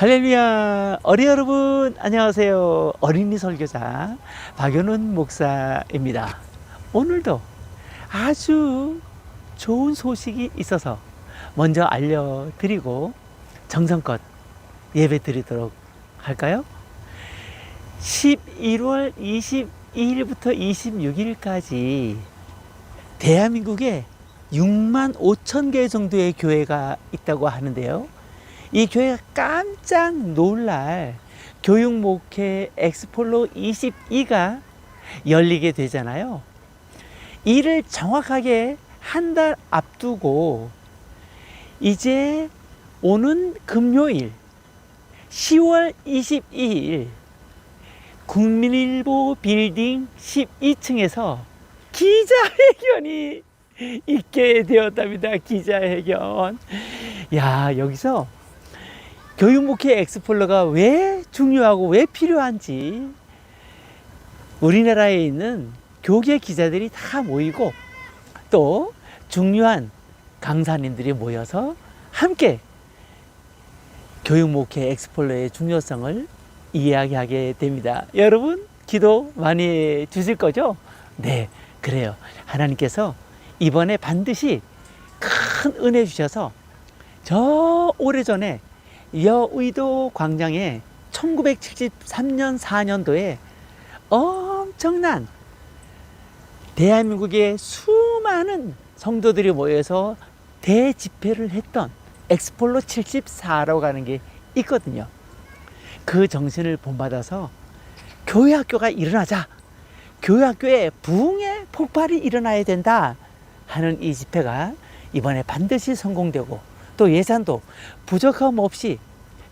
할렐루야 어리 여러분 안녕하세요 어린이 설교자 박연훈 목사입니다 오늘도 아주 좋은 소식이 있어서 먼저 알려드리고 정성껏 예배 드리도록 할까요? 11월 22일부터 26일까지 대한민국에 6만 5천 개 정도의 교회가 있다고 하는데요. 이 교회가 깜짝 놀랄 교육 목회 엑스폴로 22가 열리게 되잖아요. 이를 정확하게 한 달 앞두고 이제 오는 금요일 10월 22일 국민일보 빌딩 12층에서 기자회견이 있게 되었답니다. 기자회견. 야, 여기서 교육 목회 엑스플로가 왜 중요하고 왜 필요한지 우리나라에 있는 교계 기자들이 다 모이고 또 중요한 강사님들이 모여서 함께 교육 목회 엑스플로의 중요성을 이야기하게 됩니다. 여러분 기도 많이 해 주실 거죠? 네, 그래요. 하나님께서 이번에 반드시 큰 은혜 주셔서 저 오래전에 여의도 광장에 1973년 4년도에 엄청난 대한민국의 수많은 성도들이 모여서 대집회를 했던 엑스폴로 74라고 하는 게 있거든요. 그 정신을 본받아서 교회 학교가 일어나자. 교회 학교에 부흥의 폭발이 일어나야 된다 하는 이 집회가 이번에 반드시 성공되고 또 예산도 부족함 없이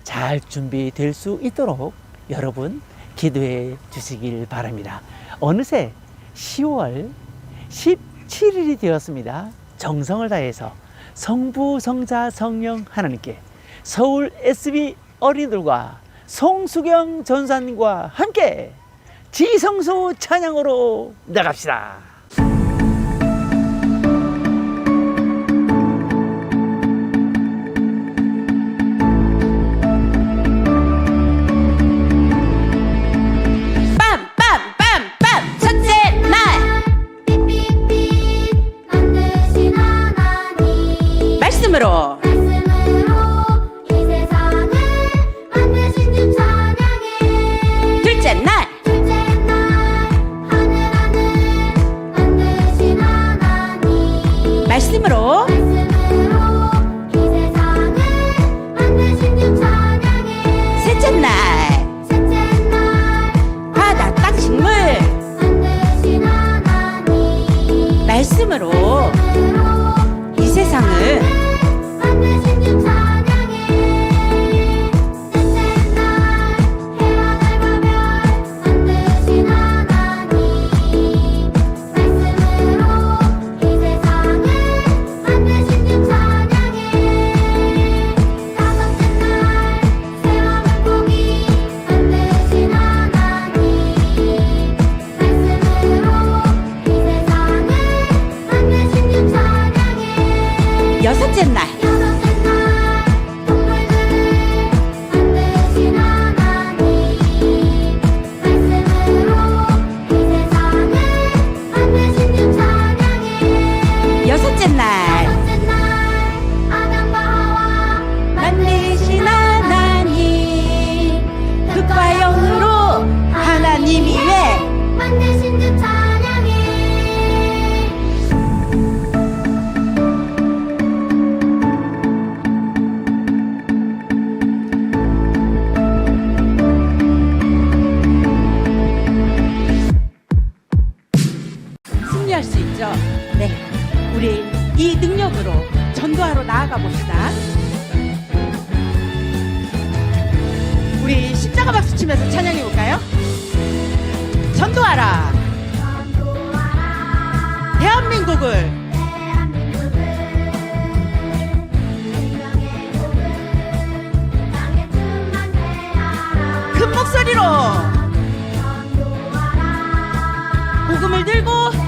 잘 준비될 수 있도록 여러분 기도해 주시길 바랍니다. 어느새 10월 17일이 되었습니다. 정성을 다해서 성부, 성자, 성령 하나님께 서울 SB 어린이들과 송수경 전사님과 함께 지성소 찬양으로 나갑시다. 하 나아가 봅시다. 우리 십자가 박수 치면서 찬양해 볼까요? 전도하라. 대한민국을. 목소리로. 복음을 들고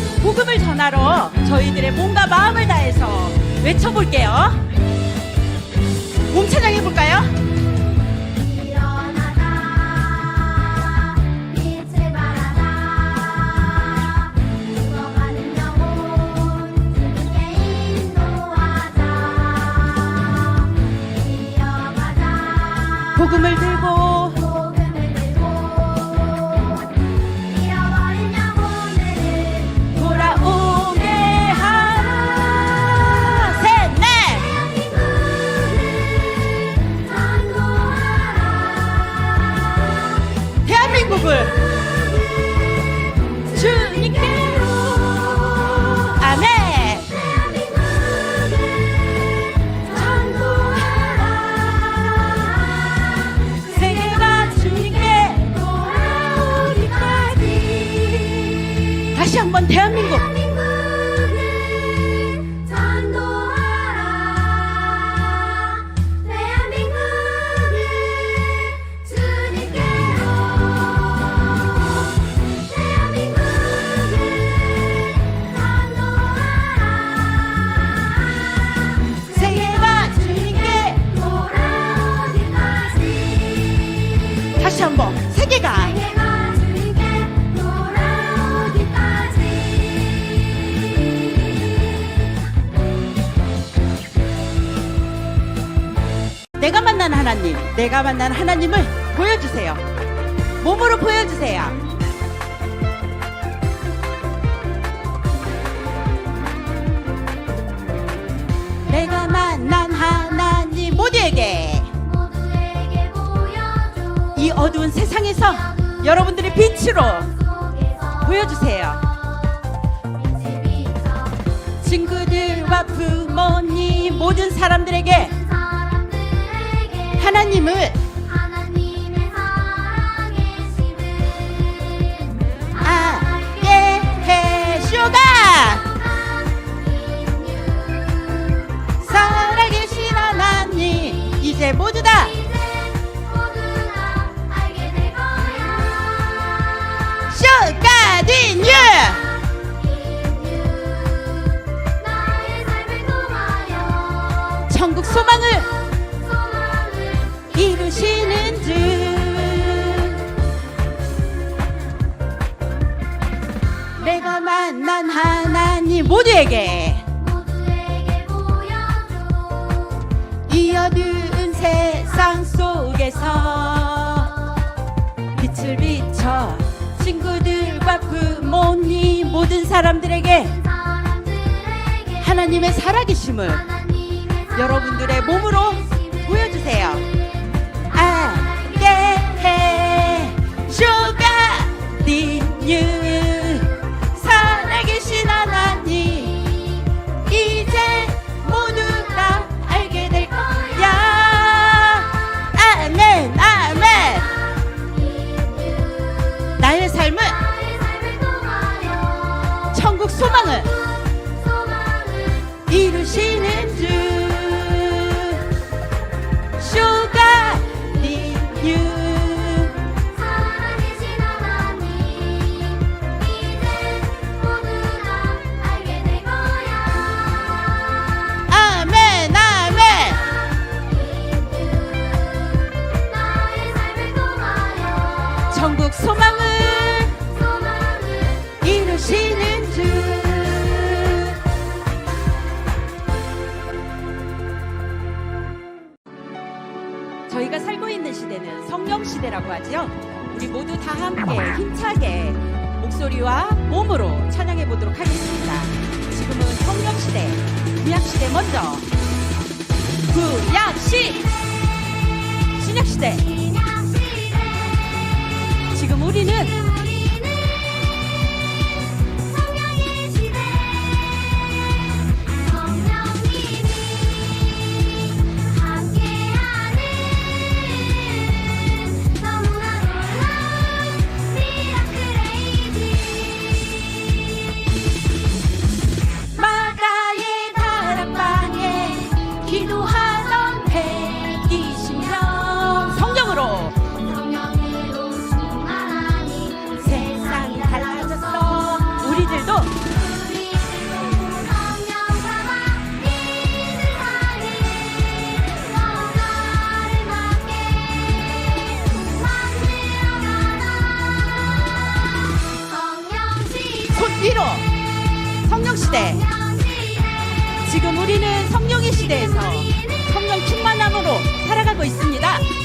복음을 전하러 저희들의 몸과 마음을 다해서 외쳐볼게요. 몸 찬양해볼까요? 일어나자 빛 내가 만난 하나님을 보여주세요. 몸으로 보여주세요. 내가 만난 하나님 모두에게 이 어두운 세상에서 여러분들의 빛으로 보여주세요. 친구들과 부모님 모든 사람들에게 하나님을 하나님의 살아계심을 알게 해쇼가 살아계신 하나님 이제 모두 다 이제 모두 다 알게 될 거야 쇼가 딘유 나의 삶을 천국 소망 만난 하나님 모두에게 모두에게 보여줘. 이 어두운 세상 속에서 빛을 비춰 친구들과 부모님 모든 사람들에게 하나님의 살아계심을 여러분들의 몸으로 보여주세요. 알게 해. 딘유 소망을. 이루시는 주 시대는 성령 시대라고 하지요. 우리 모두 다 함께 힘차게 목소리와 몸으로 찬양해 보도록 하겠습니다. 지금은 성령 시대, 구약 시대 먼저 구약 시신 시대. 지금 우리는 성령의 시대에서 성령 충만함으로 살아가고 있습니다.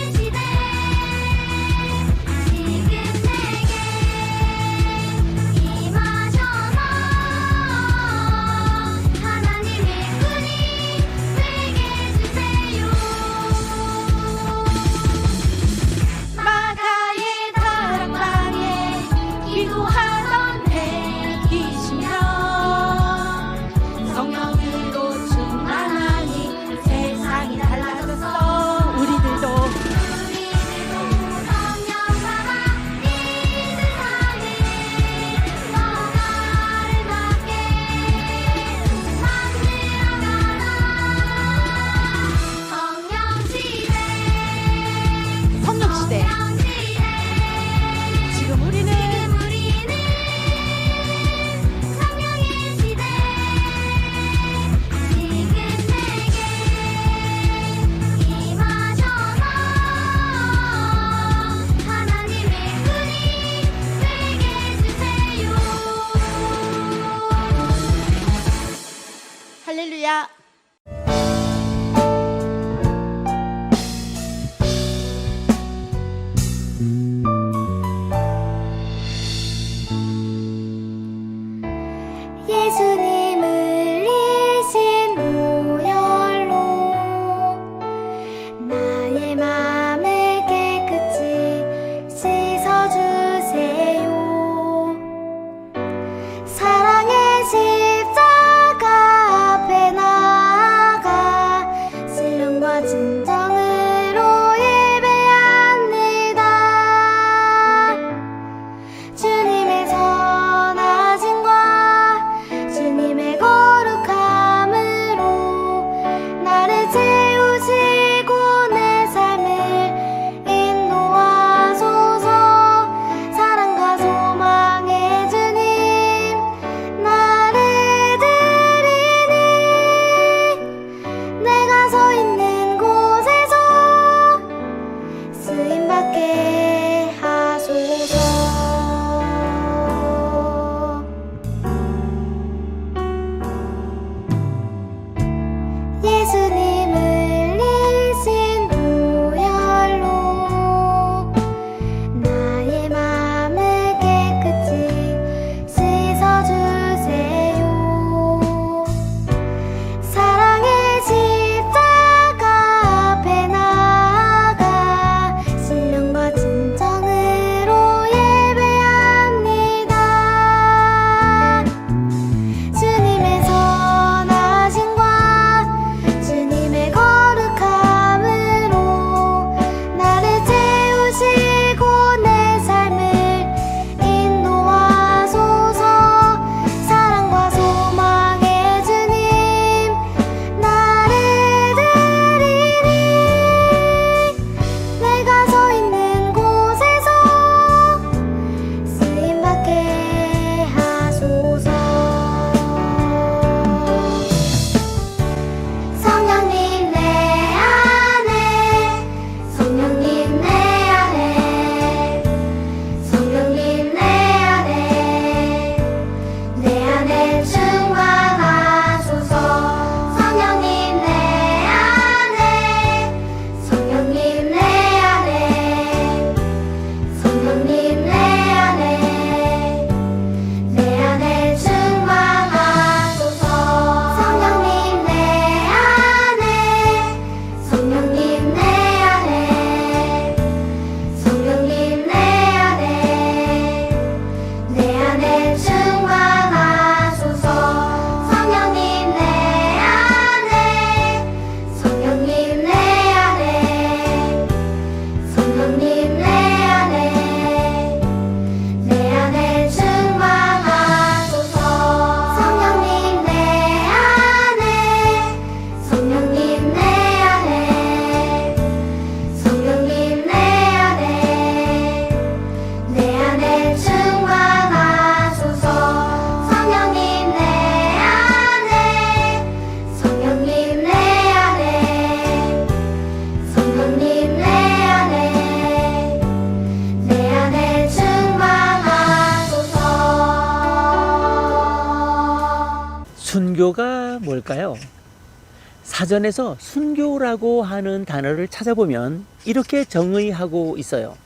사전에서 순교라고 하는 단어를 찾아보면 이렇게 정의하고 있어요.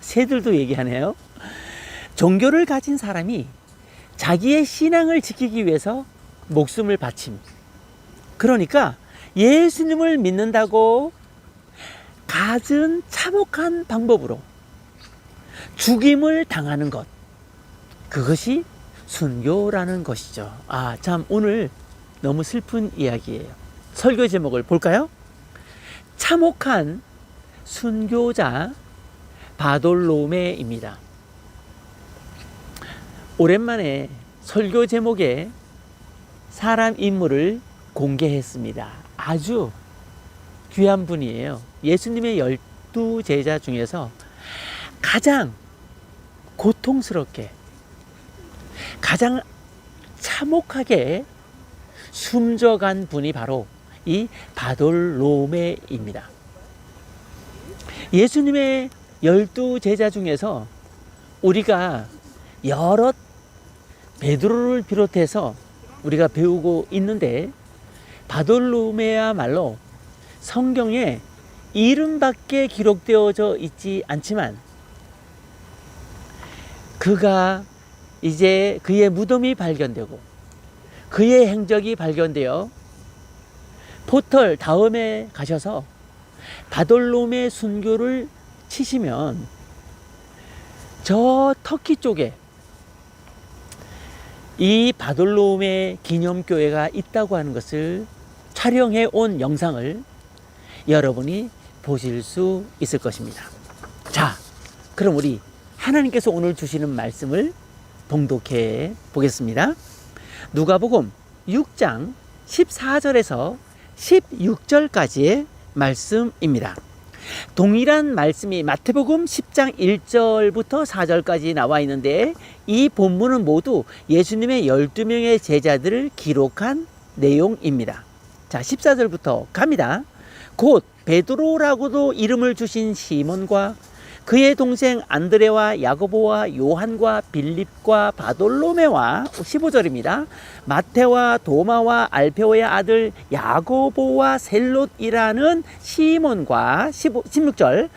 새들도 얘기하네요. 종교를 가진 사람이 자기의 신앙을 지키기 위해서 목숨을 바침. 그러니까 예수님을 믿는다고 갖은 참혹한 방법으로 죽임을 당하는 것. 그것이 순교라는 것이죠. 아, 참, 오늘 너무 슬픈 이야기예요. 설교 제목을 볼까요? 참혹한 순교자 바돌로메입니다. 오랜만에 설교 제목에 사람 인물을 공개했습니다. 아주 귀한 분이에요. 예수님의 열두 제자 중에서 가장 고통스럽게, 가장 참혹하게 숨져간 분이 바로 이 바돌로메입니다. 예수님의 열두 제자 중에서 우리가 여러 베드로를 비롯해서 우리가 배우고 있는데 바돌로메야말로 성경에 이름밖에 기록되어져 있지 않지만 그가 이제 그의 무덤이 발견되고 그의 행적이 발견되어 포털 다음에 가셔서 바돌롬의 순교를 치시면 저 터키 쪽에 이 바돌롬의 기념교회가 있다고 하는 것을 촬영해 온 영상을 여러분이 보실 수 있을 것입니다. 자, 그럼 우리 하나님께서 오늘 주시는 말씀을 봉독해 보겠습니다. 누가복음 6장 14절에서 16절까지의 말씀입니다. 동일한 말씀이 마태복음 10장 1절부터 4절까지 나와 있는데 이 본문은 모두 예수님의 12명의 제자들을 기록한 내용입니다. 자, 14절부터 갑니다. 곧 베드로라고도 이름을 주신 시몬과 그의 동생 안드레와 야고보와 요한과 빌립과 바돌로메와 15절입니다. 마테와 도마와 알페오의 아들 야고보와 셀롯이라는 시몬과 15, 16절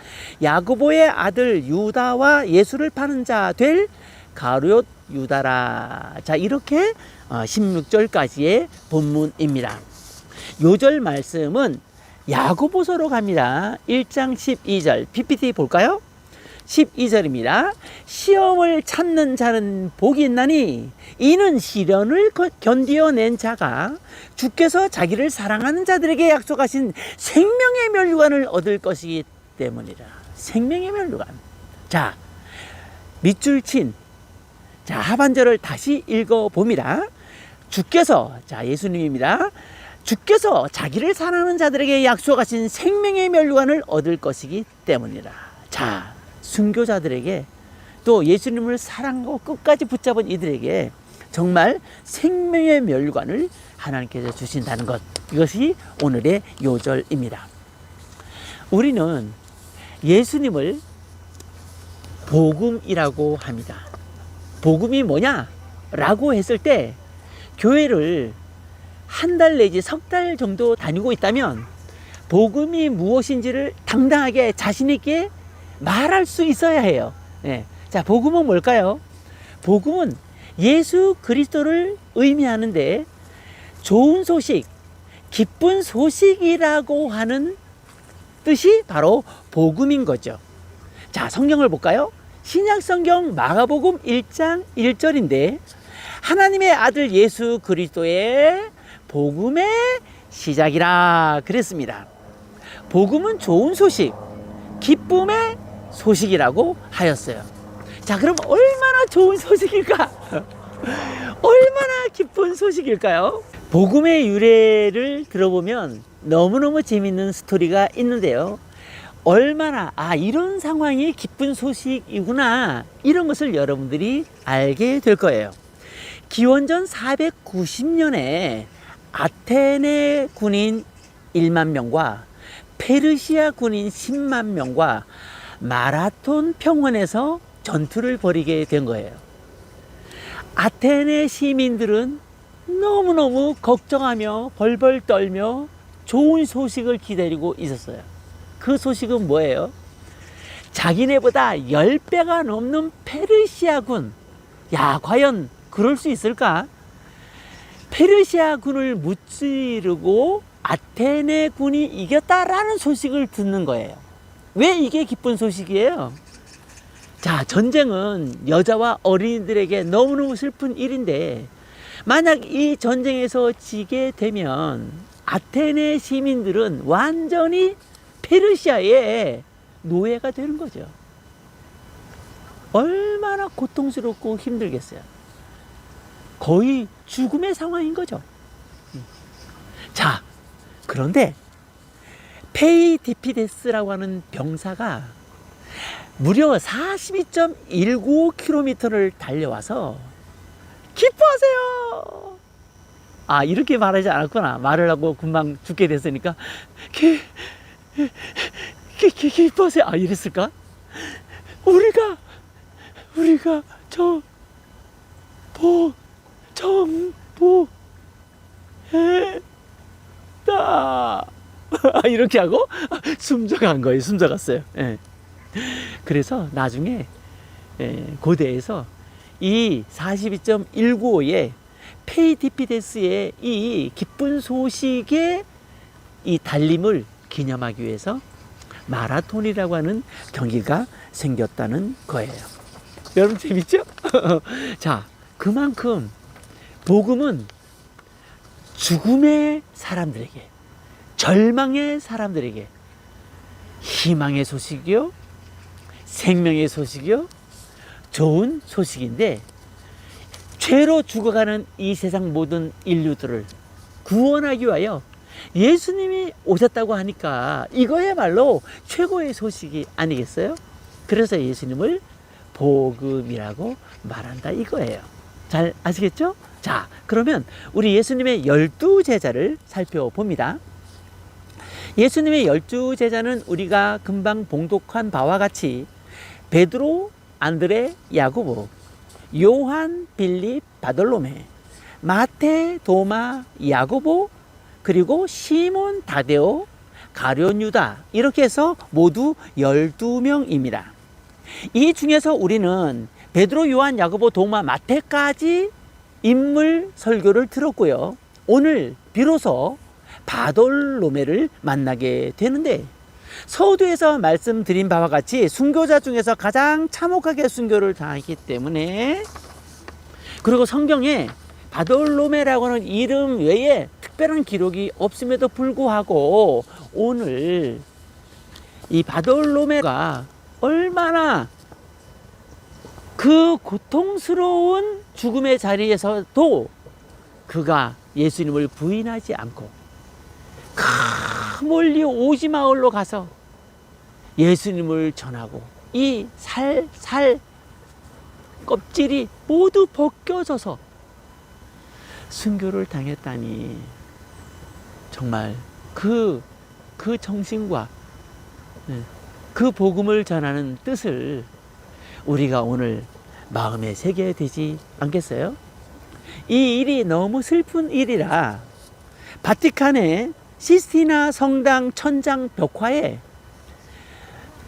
야고보의 아들 유다와 예수를 파는 자 될 가룟 유다라. 자, 이렇게 16절까지의 본문입니다. 요절 말씀은 야고보서로 갑니다. 1장 12절. PPT 볼까요? 12절입니다. 시험을 찾는 자는 복이 있나니 이는 시련을 거- 견디어낸 자가 주께서 자기를 사랑하는 자들에게 약속하신 생명의 멸류관을 얻을 것이기 때문이라. 생명의 멸류관. 자, 밑줄 친. 자, 하반절을 다시 읽어 봅니다. 주께서 자, 예수님입니다. 주께서 자기를 사랑하는 자들에게 약속하신 생명의 멸류관을 얻을 것이기 때문이라. 자, 순교자들에게 또 예수님을 사랑하고 끝까지 붙잡은 이들에게 정말 생명의 멸류관을 하나님께서 주신다는 것. 이것이 오늘의 요절입니다. 우리는 예수님을 복음이라고 합니다. 복음이 뭐냐? 라고 했을 때 교회를 한 달 내지 석 달 정도 다니고 있다면 복음이 무엇인지를 당당하게 자신있게 말할 수 있어야 해요. 예. 자, 복음은 뭘까요? 복음은 예수 그리스도를 의미하는데 좋은 소식, 기쁜 소식이라고 하는 뜻이 바로 복음인 거죠. 자, 성경을 볼까요? 신약 성경 마가복음 1장 1절인데 하나님의 아들 예수 그리스도의 복음의 시작이라 그랬습니다. 복음은 좋은 소식, 기쁨의 소식이라고 하였어요. 자, 그럼 얼마나 좋은 소식일까? 얼마나 기쁜 소식일까요? 복음의 유래를 들어보면 너무너무 재밌는 스토리가 있는데요. 얼마나, 아, 이런 상황이 기쁜 소식이구나. 이런 것을 여러분들이 알게 될 거예요. 기원전 490년에 아테네 군인 1만 명과 페르시아 군인 10만 명과 마라톤 평원에서 전투를 벌이게 된 거예요. 아테네 시민들은 너무너무 걱정하며 벌벌 떨며 좋은 소식을 기다리고 있었어요. 그 소식은 뭐예요? 자기네보다 10배가 넘는 페르시아군. 야, 과연 그럴 수 있을까? 페르시아군을 무찌르고 아테네 군이 이겼다라는 소식을 듣는 거예요. 왜 이게 기쁜 소식이에요? 자, 전쟁은 여자와 어린이들에게 너무너무 슬픈 일인데, 만약 이 전쟁에서 지게 되면 아테네 시민들은 완전히 페르시아의 노예가 되는 거죠. 얼마나 고통스럽고 힘들겠어요. 거의 죽음의 상황인 거죠. 음. 자, 그런데 페이디피데스라고 하는 병사가 무려 42.19km를 달려와서 기뻐하세요. 아 이렇게 말하지 않았구나. 말을 하고 금방 죽게 됐으니까 기, 기, 기, 기뻐하세요. 아 이랬을까? 우리가 우리가 저 보, 정보 했다. 이렇게 하고 숨져간 거예요. 숨져갔어요. 예. 그래서 나중에 예, 고대에서 이 42.195의 페이디피데스의 이 기쁜 소식의 이 달림을 기념하기 위해서 마라톤이라고 하는 경기가 생겼다는 거예요. 여러분 재밌죠? 자, 그만큼 복음은 죽음의 사람들에게, 절망의 사람들에게 희망의 소식이요, 생명의 소식이요, 좋은 소식인데 죄로 죽어가는 이 세상 모든 인류들을 구원하기 위하여 예수님이 오셨다고 하니까 이거야말로 최고의 소식이 아니겠어요? 그래서 예수님을 복음이라고 말한다 이거예요. 잘 아시겠죠? 자, 그러면 우리 예수님의 열두 제자를 살펴봅니다. 예수님의 열두 제자는 우리가 금방 봉독한 바와 같이 베드로, 안드레, 야고보, 요한, 빌립, 바돌로메, 마테, 도마, 야고보, 그리고 시몬, 다데오, 가룟 유다 이렇게 해서 모두 12명입니다. 이 중에서 우리는 베드로, 요한, 야고보, 도마, 마테까지 인물 설교를 들었고요. 오늘 비로소 바돌로메를 만나게 되는데 서두에서 말씀드린 바와 같이 순교자 중에서 가장 참혹하게 순교를 당했기 때문에 그리고 성경에 바돌로메라고 하는 이름 외에 특별한 기록이 없음에도 불구하고 오늘 이 바돌로메가 얼마나 그 고통스러운 죽음의 자리에서도 그가 예수님을 부인하지 않고 그 멀리 오지 마을로 가서 예수님을 전하고 이 살, 살 껍질이 모두 벗겨져서 순교를 당했다니 정말 그, 그 정신과 네, 그 복음을 전하는 뜻을 우리가 오늘 마음에 새겨야 되지 않겠어요? 이 일이 너무 슬픈 일이라 바티칸의 시스티나 성당 천장 벽화에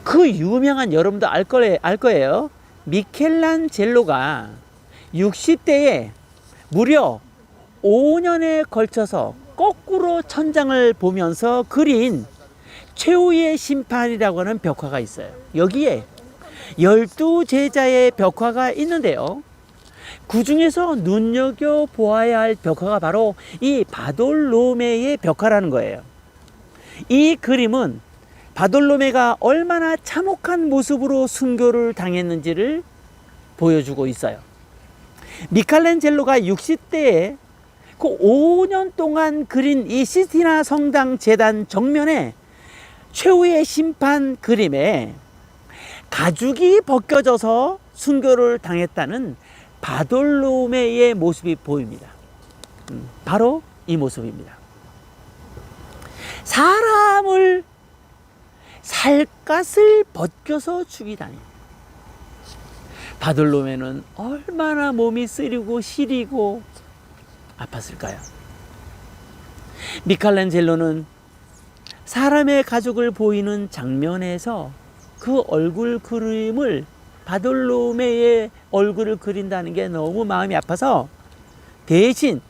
그 유명한 여러분도 알, 거래, 알 거예요. 미켈란젤로가 60대에 무려 5년에 걸쳐서 거꾸로 천장을 보면서 그린 최후의 심판이라고 하는 벽화가 있어요. 여기에 열두 제자의 벽화가 있는데요. 그 중에서 눈여겨 보아야 할 벽화가 바로 이 바돌로메의 벽화라는 거예요. 이 그림은 바돌로메가 얼마나 참혹한 모습으로 순교를 당했는지를 보여주고 있어요. 미칼렌젤로가 60대에 그 5년 동안 그린 이 시스티나 성당 재단 정면에 최후의 심판 그림에 가죽이 벗겨져서 순교를 당했다는 바돌로메의 모습이 보입니다. 음, 바로 이 모습입니다. 사람을 살갗을 벗겨서 죽이다니. 바돌로메는 얼마나 몸이 쓰리고 시리고 아팠을까요? 미칼란젤로는 사람의 가족을 보이는 장면에서 그 얼굴 그림을 바돌로메의 얼굴을 그린다는 게 너무 마음이 아파서 대신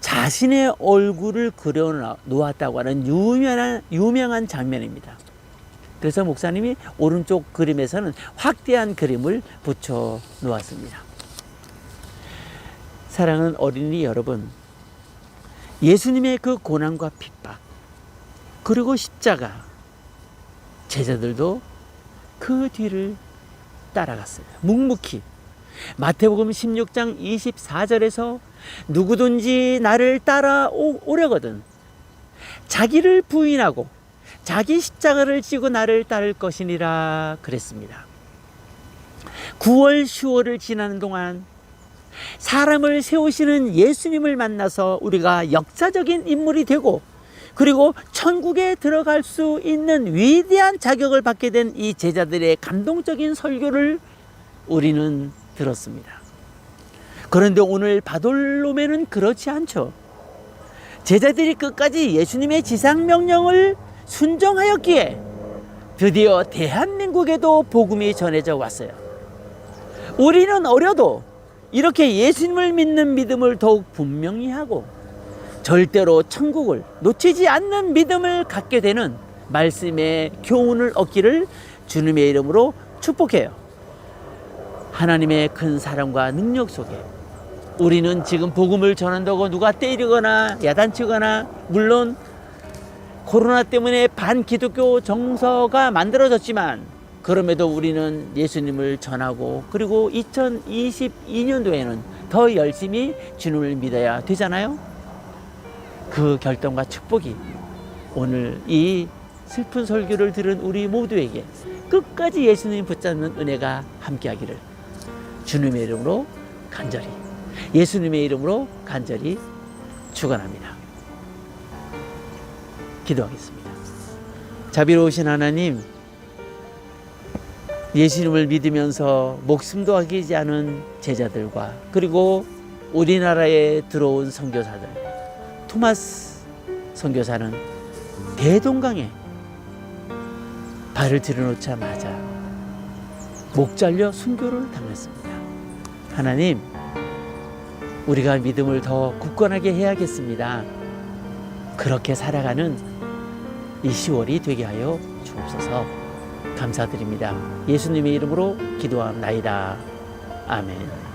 자신의 얼굴을 그려 놓았다고 하는 유명한, 유명한 장면입니다. 그래서 목사님이 오른쪽 그림에서는 확대한 그림을 붙여 놓았습니다. 사랑하는 어린이 여러분, 예수님의 그 고난과 핍박, 그리고 십자가, 제자들도 그 뒤를 따라갔어요. 묵묵히. 마태복음 16장 24절에서 누구든지 나를 따라오려거든 자기를 부인하고 자기 십자가를 지고 나를 따를 것이니라 그랬습니다. 9월 10월을 지나는 동안 사람을 세우시는 예수님을 만나서 우리가 역사적인 인물이 되고 그리고 천국에 들어갈 수 있는 위대한 자격을 받게 된 이 제자들의 감동적인 설교를 우리는 들었습니다. 그런데 오늘 바돌로메는 그렇지 않죠. 제자들이 끝까지 예수님의 지상 명령을 순종하였기에 드디어 대한민국에도 복음이 전해져 왔어요. 우리는 어려도 이렇게 예수님을 믿는 믿음을 더욱 분명히 하고 절대로 천국을 놓치지 않는 믿음을 갖게 되는 말씀의 교훈을 얻기를 주님의 이름으로 축복해요. 하나님의 큰 사랑과 능력 속에 우리는 지금 복음을 전한다고 누가 때리거나 야단치거나 물론 코로나 때문에 반기독교 정서가 만들어졌지만 그럼에도 우리는 예수님을 전하고 그리고 2022년도에는 더 열심히 주님을 믿어야 되잖아요. 그 결정과 축복이 오늘 이 슬픈 설교를 들은 우리 모두에게 끝까지 예수님 붙잡는 은혜가 함께하기를 주님의 이름으로 간절히 예수님의 이름으로 간절히 축원합니다. 기도하겠습니다. 자비로우신 하나님, 예수님을 믿으면서 목숨도 아끼지 않은 제자들과 그리고 우리나라에 들어온 선교사들, 토마스 선교사는 대동강에 발을 들여놓자마자 목 잘려 순교를 당했습니다. 하나님, 우리가 믿음을 더 굳건하게 해야겠습니다. 그렇게 살아가는 이 10월이 되게 하여 주옵소서 감사드립니다. 예수님의 이름으로 기도합나이다. 아멘.